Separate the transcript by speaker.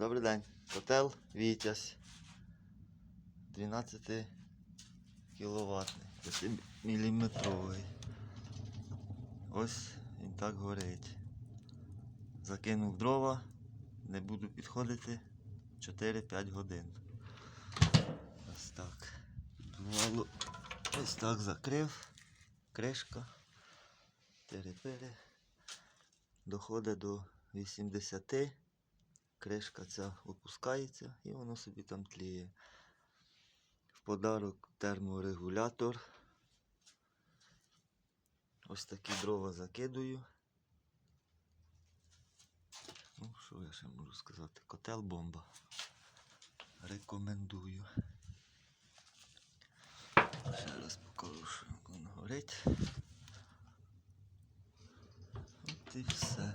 Speaker 1: Добрий день. Котел Вітязь. 12 кВт. 5 міліметровий. Ось він так горить. Закинув дрова, не буду підходити 4-5 годин. Ось так. Підвалу. Ось так закрив. Кришка. Тири-пири. Доходить до 80. Кришка ця опускається і воно собі там тліє. В подарок терморегулятор. Ось такі дрова закидую. Ну, що я ще можу сказати? Котел бомба. Рекомендую. Ще раз покажу, що воно горить. От і все.